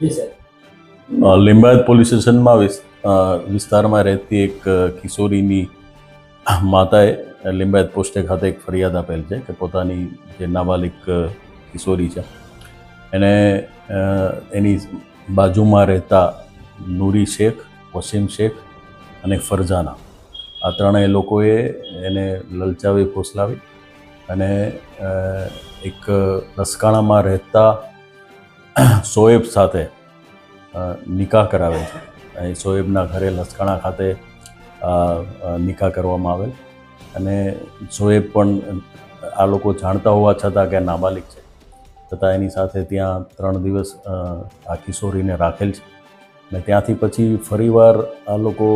Limbayat police સ્ટેશનમાં વિસ્તારમાં રહેતી એક કિશોરીની માતાએ લિંબાયત પોસ્ટે ખાતે એક ફરિયાદ આપેલ છે કે પોતાની જે નાબાલિક કિશોરી છે, એને એની બાજુમાં રહેતા નૂરી શેખ, વસીમ શેખ અને ફરજાના. આ ત્રણેય લોકોએ એને લલચાવી, ફોસલાવી અને એક લસકાણામાં રહેતા શોએબ સાથે નિકાહ કરાવે છે. અહીં શોએબના ઘરે લસકાણા ખાતે નિકાહ કરવામાં આવેલ. અને શોએબ પણ આ લોકો જાણતા હોવા છતાં કે નાબાલિક છે. છતાં એની સાથે ત્યાં ત્રણ દિવસ આ કિશોરીને રાખેલ છે. અને ત્યાંથી પછી ફરીવાર આ લોકો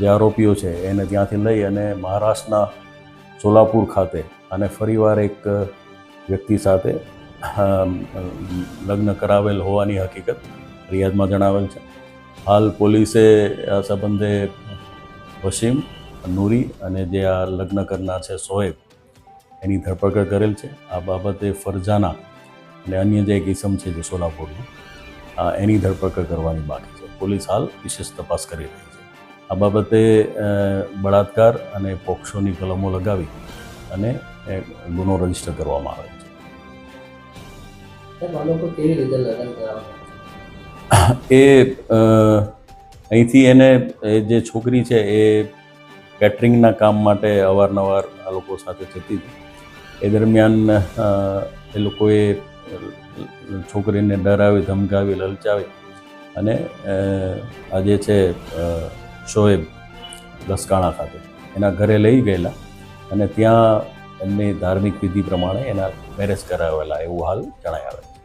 જે આરોપીઓ છે એને ત્યાંથી લઈ અને મહારાષ્ટ્રના સોલાપુર ખાતે અને ફરીવાર એક વ્યક્તિ સાથે લગ્ન કરાવેલ હોવાની હકીકત ફરિયાદમાં જણાવેલ છે. હાલ પોલીસે આ સંબંધે વસીમ, નૂરી અને જે આ લગ્ન કરનાર છે સોએબ, એની ધરપકડ કરેલ છે. આ બાબતે ફરજાના અને અન્ય જે એક ઇસમ છે જે સોલાપુરનું એની ધરપકડ કરવાની બાકી છે. પોલીસ હાલ વિશેષ તપાસ કરી રહી છે. આ બાબતે બળાત્કાર અને પોક્સોની કલમો લગાવી અને ગુનો રજિસ્ટર કરવામાં આવે છે. એ અહીંથી એને, એ જે છોકરી છે એ કેટરિંગના કામ માટે અવારનવાર આ લોકો સાથે જતી હતી. એ દરમિયાન એ લોકોએ છોકરીને ડરાવી, ધમકાવી, લલચાવી અને આ જે છે શોએબ લસકાણા ખાતે એના ઘરે લઈ ગયેલા અને ત્યાં એમની ધાર્મિક વિધિ પ્રમાણે એના મેરેજ કરાવેલા એવું હાલ જણાય આવે છે.